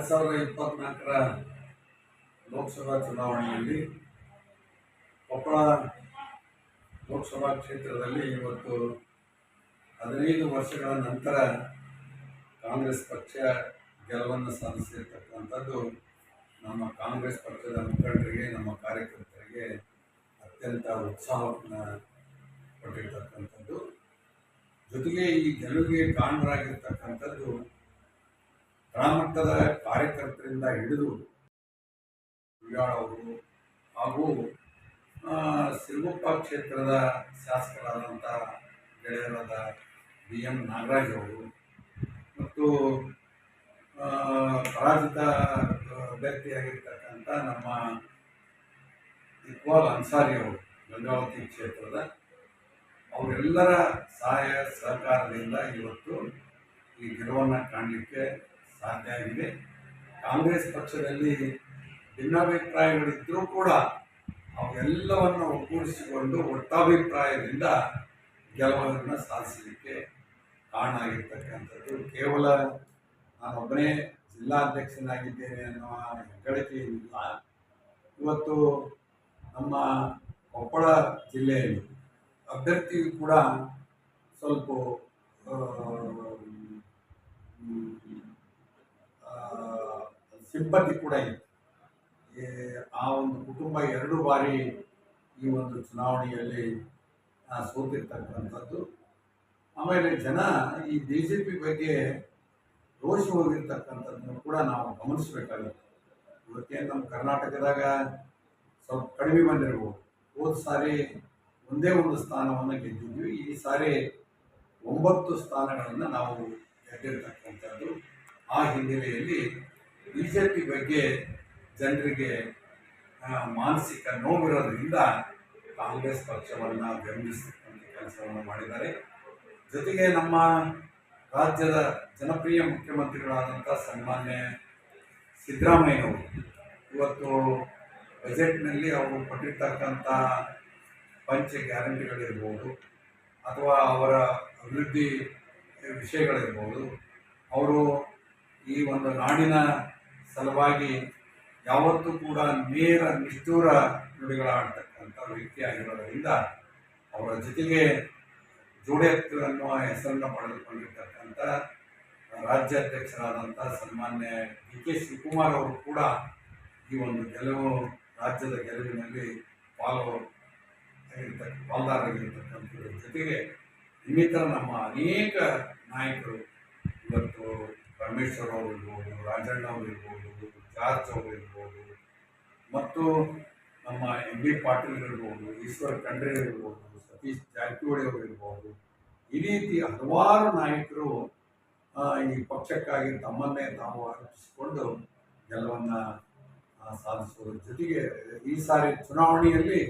ಎರಡು ಸಾವಿರದ ಇಪ್ಪತ್ನಾಲ್ಕರ ಲೋಕಸಭಾ ಚುನಾವಣೆಯಲ್ಲಿ ಕೊಪ್ಪಳ ಲೋಕಸಭಾ ಕ್ಷೇತ್ರದಲ್ಲಿ ಇವತ್ತು ಹದಿನೈದು ವರ್ಷಗಳ ನಂತರ ಕಾಂಗ್ರೆಸ್ ಪಕ್ಷ ಗೆಲುವನ್ನು ಸಾಧಿಸಿರ್ತಕ್ಕಂಥದ್ದು ನಮ್ಮ ಕಾಂಗ್ರೆಸ್ ಪಕ್ಷದ ಮುಖಂಡರಿಗೆ, ನಮ್ಮ ಕಾರ್ಯಕರ್ತರಿಗೆ ಅತ್ಯಂತ ಉತ್ಸಾಹವನ್ನು ಕೊಟ್ಟಿರ್ತಕ್ಕಂಥದ್ದು. ಜೊತೆಗೆ ಈ ಗೆಲುವಿಗೆ ಕಾರಣರಾಗಿರ್ತಕ್ಕಂಥದ್ದು ತಳಮಟ್ಟದ ಕಾರ್ಯಕರ್ತರಿಂದ ಹಿಡಿದು ಉಳ್ಳಾಳ್ ಅವರು ಹಾಗೂ ಸಿರುಗುಪ್ಪ ಕ್ಷೇತ್ರದ ಶಾಸಕರಾದಂಥ ಗೆಳೆಯರಾದ ಬಿ ಎಂ ನಾಗರಾಜ್ ಅವರು ಮತ್ತು ಪರಾಜಿತ ಅಭ್ಯರ್ಥಿಯಾಗಿರ್ತಕ್ಕಂಥ ನಮ್ಮ ಇಕ್ಬಾಲ್ ಅನ್ಸಾರಿ ಅವರು, ಗಂಗಾವತಿ ಕ್ಷೇತ್ರದ, ಅವರೆಲ್ಲರ ಸಹಾಯ, ಸಹಕಾರದಿಂದ ಇವತ್ತು ಈ ಗೆಲುವನ್ನು ಕಾಣಲಿಕ್ಕೆ ಸಾಧ್ಯ ಆಗಿದೆ. ಕಾಂಗ್ರೆಸ್ ಪಕ್ಷದಲ್ಲಿ ಭಿನ್ನಾಭಿಪ್ರಾಯಗಳಿದ್ದರೂ ಕೂಡ ಅವೆಲ್ಲವನ್ನು ಒಗ್ಗೂಡಿಸಿಕೊಂಡು ಒಟ್ಟಾಭಿಪ್ರಾಯದಿಂದ ಗೆಲುವನ್ನು ಸಾಧಿಸಲಿಕ್ಕೆ ಕಾರಣ ಆಗಿರ್ತಕ್ಕಂಥದ್ದು. ಕೇವಲ ನಾನೊಬ್ಬನೇ ಜಿಲ್ಲಾಧ್ಯಕ್ಷನಾಗಿದ್ದೇನೆ ಅನ್ನುವ ಹೆಗ್ಗಳಿಕೆ ಇಲ್ಲ ಇವತ್ತು ನಮ್ಮ ಕೊಪ್ಪಳ ಜಿಲ್ಲೆಯಲ್ಲಿ ಅಭ್ಯರ್ಥಿಯು ಕೂಡ ಸ್ವಲ್ಪ ಆ, ಮ್, ಆ, ಸಿಂಪತಿ ಕೂಡ ಇತ್ತು. ಆ ಒಂದು ಕುಟುಂಬ ಎರಡು ಬಾರಿ ಈ ಒಂದು ಚುನಾವಣೆಯಲ್ಲಿ ಸೋತಿರ್ತಕ್ಕಂಥದ್ದು. ಆಮೇಲೆ ಜನ ಈ ಬಿ ಜೆ ಪಿ ಬಗ್ಗೆ ರೋಷ ಹೋಗಿರ್ತಕ್ಕಂಥದ್ದನ್ನು ಕೂಡ ನಾವು ಗಮನಿಸಬೇಕಾಗುತ್ತೆ. ಇವತ್ತೇನು ನಮ್ಮ ಕರ್ನಾಟಕದಾಗ ಸ್ವಲ್ಪ ಕಡಿಮೆ ಬಂದಿರ್ಬೋದು. ಹೋದ ಸಾರಿ ಒಂದೇ ಒಂದು ಸ್ಥಾನವನ್ನು ಗೆದ್ದಿದ್ವಿ. ಈ ಸಾರಿ ಒಂಬತ್ತು ಸ್ಥಾನಗಳನ್ನು ನಾವು ಗೆದ್ದಿರ್ತಕ್ಕಂಥದ್ದು ಆ ಹಿನ್ನೆಲೆಯಲ್ಲಿ ಬಿ ಜೆ ಪಿ ಬಗ್ಗೆ ಜನರಿಗೆ ಮಾನಸಿಕ ನೋವಿರೋದ್ರಿಂದ ಕಾಂಗ್ರೆಸ್ ಪಕ್ಷವನ್ನು ಬೆಂಬಲಿಸ್ತಕ್ಕಂಥ ಕೆಲಸವನ್ನು ಮಾಡಿದ್ದಾರೆ. ಜೊತೆಗೆ ನಮ್ಮ ರಾಜ್ಯದ ಜನಪ್ರಿಯ ಮುಖ್ಯಮಂತ್ರಿಗಳಾದಂಥ ಸನ್ಮಾನ್ಯ ಸಿದ್ದರಾಮಯ್ಯನವರು, ಇವತ್ತು ಬಜೆಟ್ನಲ್ಲಿ ಅವರು ಕೊಟ್ಟಿರ್ತಕ್ಕಂಥ ಪಂಚ ಗ್ಯಾರಂಟಿಗಳಿರ್ಬೋದು, ಅಥವಾ ಅವರ ಅಭಿವೃದ್ಧಿ ವಿಷಯಗಳಿರ್ಬೋದು. ಅವರು ಈ ಒಂದು ನಾಡಿನ ಸಲುವಾಗಿ ಯಾವತ್ತೂ ಕೂಡ ನೇರ ನಿಷ್ಠೂರ ನುಡಿಗಳಾಡ್ತಕ್ಕಂಥ ವ್ಯಕ್ತಿಯಾಗಿರೋದರಿಂದ ಅವರ ಜೊತೆಗೆ ಜೋಡೆತ್ತು ಅನ್ನುವ ಹೆಸರನ್ನು ಪಡೆದುಕೊಂಡಿರ್ತಕ್ಕಂಥ ರಾಜ್ಯಾಧ್ಯಕ್ಷರಾದಂಥ ಸನ್ಮಾನ್ಯ ಡಿ ಕೆ ಶಿವಕುಮಾರ್ ಅವರು ಕೂಡ ಈ ಒಂದು ಗೆಲುವು ರಾಜ್ಯದ ಗೆಲುವಿನಲ್ಲಿ ಪಾಲು ಆಗಿರ್ತಕ್ಕ ಪಾಲ್ದಾರರಾಗಿರ್ತಕ್ಕಂಥದ್ರ ಜೊತೆಗೆ ಇನ್ನಿತರ ನಮ್ಮ ಅನೇಕ ನಾಯಕರು ಇವತ್ತು ಪರಮೇಶ್ವರ್ ಅವರಿರ್ಬೋದು, ರಾಜಣ್ಣ ಅವರಿರ್ಬೋದು, ಜಾರ್ಜ್ ಅವರಿರ್ಬೋದು, ಮತ್ತು ನಮ್ಮ ಎಂ ಬಿ ಪಾಟೀಲ್ ಇರ್ಬೋದು, ಈಶ್ವರ್ ಖಂಡ್ರೆ ಇರ್ಬೋದು, ಸತೀಶ್ ಜಾರಕಿಹೊಳಿ ಅವರಿರ್ಬೋದು. ಈ ರೀತಿ ಹಲವಾರು ನಾಯಕರು ಈ ಪಕ್ಷಕ್ಕಾಗಿ ತಮ್ಮನ್ನೇ ತಾವು ಅರ್ಪಿಸಿಕೊಂಡು ಗೆಲುವನ್ನು ಸಾಧಿಸುವುದರ ಜೊತೆಗೆ ಈ ಸಾರಿ ಚುನಾವಣೆಯಲ್ಲಿ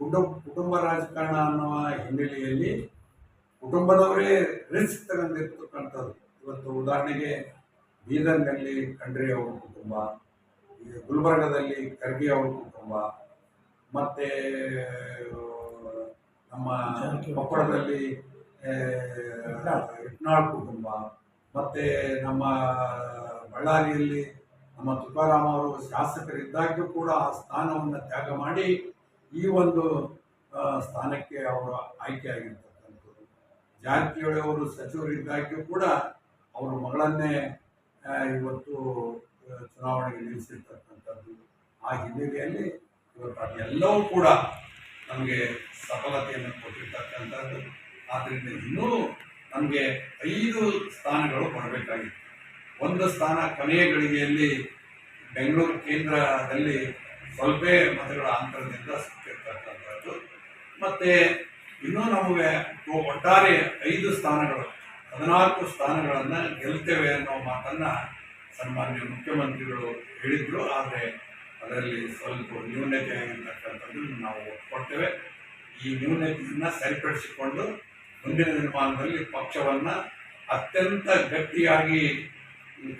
ಕುಟುಂಬ ಕುಟುಂಬ ರಾಜಕಾರಣ ಅನ್ನುವ ಹಿನ್ನೆಲೆಯಲ್ಲಿ ಕುಟುಂಬದವರೇ ರಿಸ್ಕ್ ತಗೊಂಡಿರ್ತಕ್ಕಂಥದ್ದು. ಇವತ್ತು ಉದಾಹರಣೆಗೆ ಬೀದರ್ನಲ್ಲಿ ಖಂಡ್ರೆ ಅವರ ಕುಟುಂಬ ಗುಲ್ಬರ್ಗದಲ್ಲಿ ಖರ್ಗೆ ಅವರ ಕುಟುಂಬ ಮತ್ತೆ ನಮ್ಮ ಕೊಪ್ಪಳದಲ್ಲಿ ಯತ್ನಾಳ್ ಕುಟುಂಬ ಮತ್ತೆ ನಮ್ಮ ಬಳ್ಳಾರಿಯಲ್ಲಿ ನಮ್ಮ ತುಕಾರಾಮ ಅವರು ಶಾಸಕರಿದ್ದಾಗ್ಯೂ ಕೂಡ ಆ ಸ್ಥಾನವನ್ನು ತ್ಯಾಗ ಮಾಡಿ ಈ ಒಂದು ಸ್ಥಾನಕ್ಕೆ ಅವರು ಆಯ್ಕೆಯಾಗಿರ್ತಕ್ಕಂಥದ್ದು ಜಾರಕಿಹೊಳಿ ಅವರು ಸಚಿವರಿದ್ದಾಗ್ಯೂ ಕೂಡ ಅವರ ಮಗಳನ್ನೇ ಇವತ್ತು ಚುನಾವಣೆಗೆ ನಿಲ್ಲಿಸಿರ್ತಕ್ಕಂಥದ್ದು ಆ ಹಿನ್ನೆಲೆಯಲ್ಲಿ ಇವತ್ತು ಅದೆಲ್ಲವೂ ಕೂಡ ನಮಗೆ ಸಫಲತೆಯನ್ನು ಕೊಟ್ಟಿರ್ತಕ್ಕಂಥದ್ದು. ಆದ್ದರಿಂದ ಇನ್ನೂ ನಮಗೆ ಐದು ಸ್ಥಾನಗಳು ಕೊಡಬೇಕಾಗಿತ್ತು. ಒಂದು ಸ್ಥಾನ ಕೊನೆಯ ಗಳಿಗೆಯಲ್ಲಿ ಬೆಂಗಳೂರು ಕೇಂದ್ರದಲ್ಲಿ ಸ್ವಲ್ಪ ಮತಗಳ ಅಂತರದಿಂದ ಸಿಕ್ಕಿರ್ತಕ್ಕಂಥದ್ದು. ಮತ್ತು ಇನ್ನೂ ನಮಗೆ ಒಟ್ಟಾರೆ ಐದು ಸ್ಥಾನಗಳು ಹದಿನಾಲ್ಕು ಸ್ಥಾನಗಳನ್ನು ಗೆಲ್ತೇವೆ ಅನ್ನೋ ಮಾತನ್ನು ಸನ್ಮಾನ್ಯ ಮುಖ್ಯಮಂತ್ರಿಗಳು ಹೇಳಿದರು. ಆದರೆ ಅದರಲ್ಲಿ ಸ್ವಲ್ಪ ನ್ಯೂನತೆ ಆಗಿರ್ತಕ್ಕಂಥದ್ದನ್ನು ನಾವು ಒಪ್ಕೊಳ್ತೇವೆ. ಈ ನ್ಯೂನತೆಯನ್ನು ಸರಿಪಡಿಸಿಕೊಂಡು ಮುಂದಿನ ದಿನಮಾನದಲ್ಲಿ ಪಕ್ಷವನ್ನು ಅತ್ಯಂತ ಗಟ್ಟಿಯಾಗಿ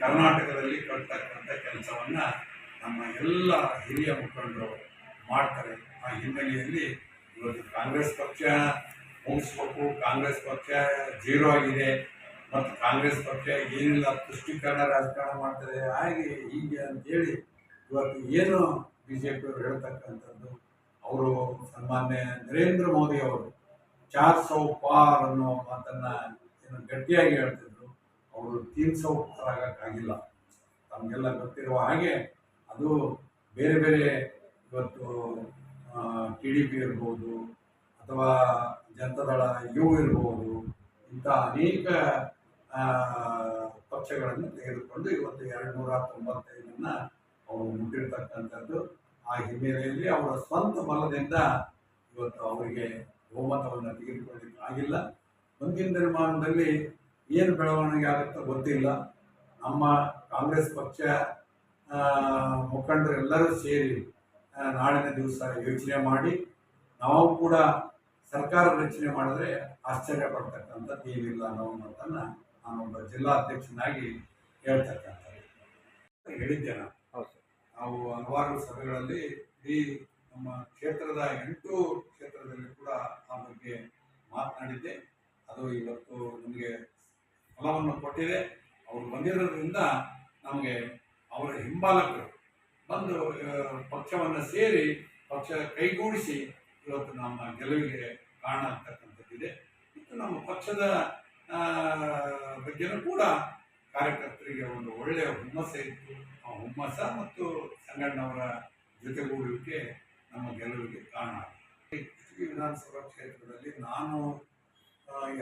ಕರ್ನಾಟಕದಲ್ಲಿ ಕಟ್ತಕ್ಕಂಥ ಕೆಲಸವನ್ನು ನಮ್ಮ ಎಲ್ಲ ಹಿರಿಯ ಮುಖಂಡರು ಮಾಡ್ತಾರೆ. ಆ ಹಿನ್ನೆಲೆಯಲ್ಲಿ ಇವತ್ತು ಕಾಂಗ್ರೆಸ್ ಪಕ್ಷ ಮುಗಿಸ್ಬೇಕು ಕಾಂಗ್ರೆಸ್ ಪಕ್ಷ ಜೀರೋ ಆಗಿದೆ. ಮತ್ತು ಕಾಂಗ್ರೆಸ್ ಪಕ್ಷ ಏನಿಲ್ಲ ತುಷ್ಟೀಕರಣ ರಾಜಕಾರಣ ಮಾಡ್ತಾರೆ. ಹಾಗೆ ಹೀಗೆ ಅಂತೇಳಿ ಇವತ್ತು ಏನು ಬಿ ಜೆ ಪಿಯವರು ಹೇಳ್ತಕ್ಕಂಥದ್ದು? ಅವರು ಸನ್ಮಾನ್ಯ ನರೇಂದ್ರ ಮೋದಿ ಅವರು ಚಾರ್ ಸೌ ಪಾರ್ ಅನ್ನೋ ಮಾತನ್ನ ಏನು ಗಟ್ಟಿಯಾಗಿ ಹೇಳ್ತಿದ್ರು. ಅವರು ತೀನ್ ಸೌ ಪಾರ್ ತಮಗೆಲ್ಲ ಗೊತ್ತಿರುವ ಹಾಗೆ ಅದು ಬೇರೆ ಬೇರೆ ಇವತ್ತು ಟಿ ಡಿ ಪಿ ಇರ್ಬೋದು ಅಥವಾ ಜನತಾದಳ ಯು ಇರ್ಬೋದು, ಇಂಥ ಅನೇಕ ಪಕ್ಷಗಳನ್ನು ತೆಗೆದುಕೊಂಡು ಇವತ್ತು ಎರಡು ನೂರ ತೊಂಬತ್ತೈದನ್ನು ಅವರು ಮುಟ್ಟಿರ್ತಕ್ಕಂಥದ್ದು. ಆ ಹಿನ್ನೆಲೆಯಲ್ಲಿ ಅವರ ಸ್ವಂತ ಬಲದಿಂದ ಇವತ್ತು ಅವರಿಗೆ ಬಹುಮತವನ್ನು ತೆಗೆದುಕೊಳ್ಳಿಕ್ಕೆ ಆಗಿಲ್ಲ. ಮುಂದಿನ ನಿರ್ಮಾಣದಲ್ಲಿ ಏನು ಬೆಳವಣಿಗೆ ಆಗುತ್ತೋ ಗೊತ್ತಿಲ್ಲ. ನಮ್ಮ ಕಾಂಗ್ರೆಸ್ ಪಕ್ಷ ಮುಖಂಡರೆಲ್ಲರೂ ಸೇರಿ ನಾಳಿನ ದಿವಸ ಯೋಚನೆ ಮಾಡಿ, ನಾವು ಕೂಡ ಸರ್ಕಾರ ರಚನೆ ಮಾಡಿದ್ರೆ ಆಶ್ಚರ್ಯ ಪಡ್ತಕ್ಕಂಥದ್ದು ಏನಿಲ್ಲ ಅನ್ನೋ ಮಾತನ್ನ ನಾನೊಬ್ಬ ಜಿಲ್ಲಾಧ್ಯಕ್ಷನಾಗಿ ಹೇಳ್ತಕ್ಕಂಥದ್ದು. ಹೇಳಿದ್ದೆ ನಾನು. ನಾವು ಹಲವಾರು ಸಭೆಗಳಲ್ಲಿ ಇಡೀ ನಮ್ಮ ಕ್ಷೇತ್ರದ ಎಂಟು ಕ್ಷೇತ್ರದಲ್ಲಿ ಕೂಡ ಆ ಬಗ್ಗೆ ಮಾತನಾಡಿದ್ದೆ. ಅದು ಇವತ್ತು ನಮಗೆ ಫಲವನ್ನು ಕೊಟ್ಟಿದೆ. ಅವರು ಬಂದಿರೋದ್ರಿಂದ ನಮಗೆ ಅವರ ಹಿಂಬಾಲಕರು ಬಂದು ಪಕ್ಷವನ್ನು ಸೇರಿ ಪಕ್ಷ ಕೈಗೂಡಿಸಿ ಇವತ್ತು ನಮ್ಮ ಗೆಲುವಿಗೆ ಕಾರಣ ಆಗ್ತಕ್ಕಂಥದ್ದಿದೆ. ಮತ್ತು ನಮ್ಮ ಪಕ್ಷದ ಬಗ್ಗೆನೂ ಕೂಡ ಕಾರ್ಯಕರ್ತರಿಗೆ ಒಂದು ಒಳ್ಳೆಯ ಹುಮ್ಮಸ್ಸ ಇತ್ತು. ಆ ಹುಮ್ಮಸ್ಸ ಮತ್ತು ಸಂಗಣ್ಣವರ ಜೊತೆಗೂಡುವಿಕೆ ನಮ್ಮ ಗೆಲುವಿಗೆ ಕಾರಣ ವಿಧಾನಸಭಾ ಕ್ಷೇತ್ರದಲ್ಲಿ ನಾನು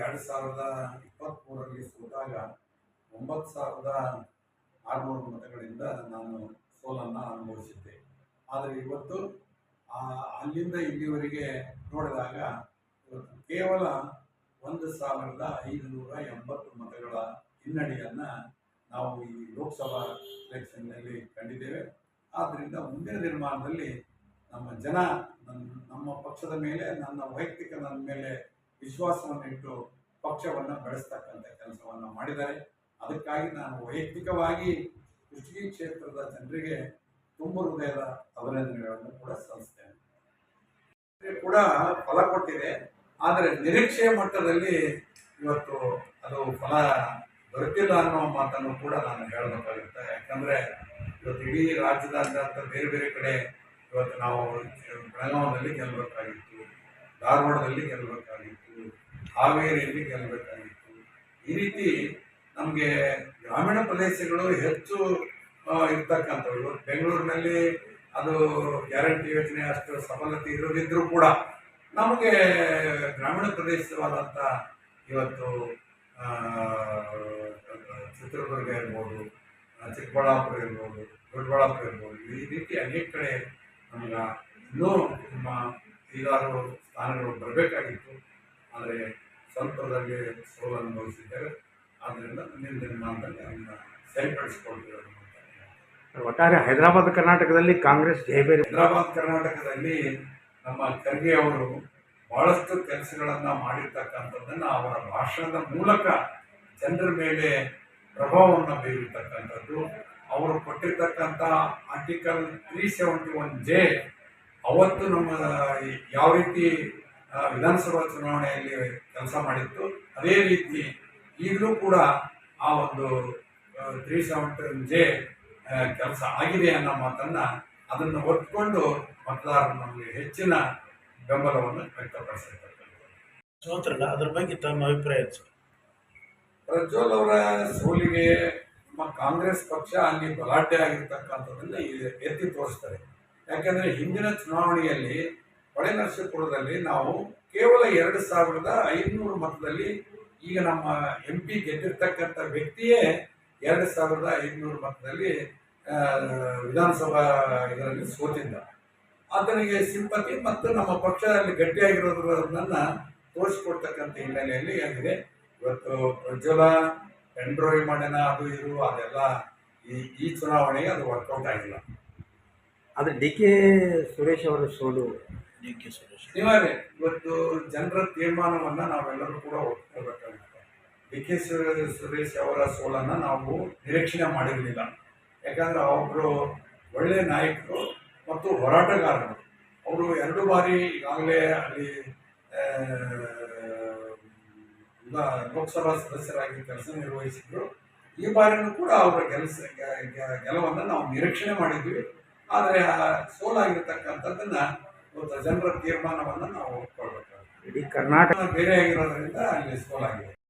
ಎರಡು ಸಾವಿರದ ಇಪ್ಪತ್ತ್ಮೂರರಲ್ಲಿ ಸೋತಾಗ ಒಂಬತ್ತು ಸಾವಿರದ ಆರುನೂರು ಮತಗಳಿಂದ ನಾನು ಸೋಲನ್ನು ಅನುಭವಿಸಿದ್ದೆ. ಆದರೆ ಇವತ್ತು ಅಲ್ಲಿಂದ ಇಲ್ಲಿವರೆಗೆ ನೋಡಿದಾಗ, ಕೇವಲ ಒಂದು ಸಾವಿರದ ಐದುನೂರ ಎಂಬತ್ತು ಮತಗಳ ಹಿನ್ನಡೆಯನ್ನು ನಾವು ಈ ಲೋಕಸಭಾ ಎಲೆಕ್ಷನ್ನಲ್ಲಿ ಕಂಡಿದ್ದೇವೆ. ಆದ್ದರಿಂದ ಮುಂದಿನ ನಿರ್ಮಾಣದಲ್ಲಿ ನಮ್ಮ ಜನ ನನ್ನ ನಮ್ಮ ಪಕ್ಷದ ಮೇಲೆ, ನನ್ನ ವೈಯಕ್ತಿಕ ನನ್ನ ಮೇಲೆ ವಿಶ್ವಾಸವನ್ನು ಇಟ್ಟು ಪಕ್ಷವನ್ನು ಬೆಳೆಸ್ತಕ್ಕಂಥ ಕೆಲಸವನ್ನು ಮಾಡಿದ್ದಾರೆ. ಅದಕ್ಕಾಗಿ ನಾನು ವೈಯಕ್ತಿಕವಾಗಿ ಕೃಷಿ ಕ್ಷೇತ್ರದ ಜನರಿಗೆ ತುಂಬ ಹೃದಯದ ಅಭಿನಂದನೆಗಳನ್ನು ಕೂಡ ಸಂಸ್ಥೆ ಕೂಡ ಫಲ ಕೊಟ್ಟಿದೆ. ಆದರೆ ನಿರೀಕ್ಷೆಯ ಮಟ್ಟದಲ್ಲಿ ಇವತ್ತು ಅದು ಫಲ ದೊರಕಿಲ್ಲ ಅನ್ನೋ ಮಾತನ್ನು ಕೂಡ ನಾನು ಹೇಳಬೇಕಾಗುತ್ತೆ. ಯಾಕಂದರೆ ಇವತ್ತು ಇಡೀ ರಾಜ್ಯದಾದ್ಯಂತ ಬೇರೆ ಬೇರೆ ಕಡೆ ಇವತ್ತು ನಾವು ಬೆಳಗಾವಿನಲ್ಲಿ ಗೆಲ್ಲಬೇಕಾಗಿತ್ತು, ಧಾರವಾಡದಲ್ಲಿ ಗೆಲ್ಲಬೇಕಾಗಿತ್ತು, ಹಾವೇರಿಯಲ್ಲಿ ಗೆಲ್ಲಬೇಕಾಗಿತ್ತು. ಈ ರೀತಿ ನಮಗೆ ಗ್ರಾಮೀಣ ಪ್ರದೇಶಗಳು ಹೆಚ್ಚು ಇರ್ತಕ್ಕಂಥವು. ಇವತ್ತು ಬೆಂಗಳೂರಿನಲ್ಲಿ ಅದು ಗ್ಯಾರಂಟಿ ಯೋಜನೆ, ಅಷ್ಟು ಸಫಲತೆ ಇರೋದಿದ್ರೂ ಕೂಡ ನಮಗೆ ಗ್ರಾಮೀಣ ಪ್ರದೇಶವಾದಂಥ ಇವತ್ತು ಚಿತ್ರದುರ್ಗ ಇರ್ಬೋದು ಚಿಕ್ಕಬಳ್ಳಾಪುರ ಇರ್ಬೋದು, ದೊಡ್ಡಬಳ್ಳಾಪುರ ಇರ್ಬೋದು, ಈ ರೀತಿ ಅನೇಕ ಕಡೆ ನಮ್ಗೆ ಇನ್ನೂ ನಮ್ಮ ಐದಾರು ಸ್ಥಾನಗಳು ಬರಬೇಕಾಗಿತ್ತು. ಆದರೆ ಸ್ವಲ್ಪದಲ್ಲಿ ಸೋಲು ಅನುಭವಿಸಿದ್ದೇವೆ ಆದ್ದರಿಂದ ಮುಂದಿನ ದಿನಮಾನದಲ್ಲಿ ಅದನ್ನು ಸರಿಪಡಿಸಿಕೊಳ್ತೀವಿ. ಒಟ್ಟಾರೆ ಹೈದರಾಬಾದ್ ಕರ್ನಾಟಕದಲ್ಲಿ ಕಾಂಗ್ರೆಸ್ ಜಯಬೇರಿ ಹೈದರಾಬಾದ್ ಕರ್ನಾಟಕದಲ್ಲಿ ನಮ್ಮ ಖರ್ಗೆ ಅವರು ಬಹಳಷ್ಟು ಕೆಲಸಗಳನ್ನು ಮಾಡಿರ್ತಕ್ಕಂಥದ್ದನ್ನು ಅವರ ಭಾಷಣದ ಮೂಲಕ ಜನರ ಮೇಲೆ ಪ್ರಭಾವವನ್ನು ಬೀರಿರ್ತಕ್ಕಂಥದ್ದು. ಅವರು ಕೊಟ್ಟಿರ್ತಕ್ಕಂಥ article three seventy one J ಅವತ್ತು ನಮ್ಮ ಯಾವ ರೀತಿ ವಿಧಾನಸಭಾ ಚುನಾವಣೆಯಲ್ಲಿ ಕೆಲಸ ಮಾಡಿತ್ತು, ಅದೇ ರೀತಿ ಈಗಲೂ ಕೂಡ ಆ ಒಂದು ತ್ರೀ ಸೆವೆಂಟಿ ಒನ್ ಜೆ ಕೆಲಸ ಆಗಿದೆ ಅನ್ನೋ ಮಾತನ್ನು ಅದನ್ನು ಒತ್ಕೊಂಡು ಮತದಾರರು ನಮಗೆ ಹೆಚ್ಚಿನ ಬೆಂಬಲವನ್ನು ಚೋತ್ರನ ಅದ್ರ ಬಗ್ಗೆ ತಮ್ಮ ಅಭಿಪ್ರಾಯ ಪ್ರಜ್ವಲ್ ಅವರ ಸೋಲಿಗೆ ನಮ್ಮ ಕಾಂಗ್ರೆಸ್ ಪಕ್ಷ ಅಲ್ಲಿ ಗಲಾಟೆ ಆಗಿರ್ತಕ್ಕಂಥದ್ದನ್ನು ಎತ್ತಿ ತೋರಿಸ್ತಾರೆ. ಯಾಕಂದ್ರೆ ಹಿಂದಿನ ಚುನಾವಣೆಯಲ್ಲಿ ಹೊಳೆನರಸೀಪುರದಲ್ಲಿ ನಾವು ಕೇವಲ ಎರಡು ಸಾವಿರದ ಐದುನೂರು ಮತದಲ್ಲಿ ಈಗ ನಮ್ಮ ಎಂ ಪಿ ಗೆದ್ದಿರ್ತಕ್ಕಂಥ ವ್ಯಕ್ತಿಯೇ ಎರಡು ಸಾವಿರದ ಐದುನೂರು ಮತದಲ್ಲಿ ವಿಧಾನಸಭಾ ಇದರಲ್ಲಿ ಸೋತಿದ್ದ ಆತನಿಗೆ ಸಿಂಪತಿ ಮತ್ತು ನಮ್ಮ ಪಕ್ಷದಲ್ಲಿ ಗಟ್ಟಿಯಾಗಿರೋದನ್ನ ತೋರಿಸ್ಕೊಡ್ತಕ್ಕಂಥ ಹಿನ್ನೆಲೆಯಲ್ಲಿ ಏನಿದೆ ಇವತ್ತು ಪ್ರಜ್ವಲ ಎಂಡ್ರೋಯ್ ಮಾಡನ ಅದು ಇದು ಅದೆಲ್ಲ ಈ ಈ ಚುನಾವಣೆಗೆ ಅದು ವರ್ಕೌಟ್ ಆಗಿಲ್ಲ. ಆದರೆ ಡಿ ಕೆ ಸುರೇಶ್ ಅವರ ಸೋಲು ಡಿ ಕೆ ಸುರೇಶ್. ಇವತ್ತು ಜನರ ತೀರ್ಮಾನವನ್ನು ನಾವೆಲ್ಲರೂ ಕೂಡ ಒಪ್ಕೋಬೇಕಾಗುತ್ತೆ ಡಿ ಕೆ ಸುರೇಶ್ ಅವರ ಸೋಲನ್ನು ನಾವು ನಿರೀಕ್ಷಣೆ ಮಾಡಿರಲಿಲ್ಲ. ಯಾಕಂದ್ರೆ ಅವರು ಒಳ್ಳೆ ನಾಯಕರು ಮತ್ತು ಹೋರಾಟಗಾರರು. ಅವರು ಎರಡು ಬಾರಿ ಈಗಾಗಲೇ ಅಲ್ಲಿ ಲೋಕಸಭಾ ಸದಸ್ಯರಾಗಿ ಕೆಲಸ ನಿರ್ವಹಿಸಿದ್ರು. ಈ ಬಾರಿನೂ ಕೂಡ ಅವರ ಕೆಲಸ ಗೆಲುವನ್ನು ನಾವು ನಿರೀಕ್ಷಣೆ ಮಾಡಿದ್ವಿ. ಆದರೆ ಆ ಸೋಲಾಗಿರ್ತಕ್ಕಂಥದ್ದನ್ನ ಒಂದು ಜನರ ತೀರ್ಮಾನವನ್ನು ನಾವು ಒಪ್ಕೊಳ್ಬೇಕಾಗುತ್ತೆ ಇಡೀ ಕರ್ನಾಟಕ ಬೇರೆ ಆಗಿರೋದ್ರಿಂದ ಅಲ್ಲಿ ಸೋಲಾಗಿದೆ.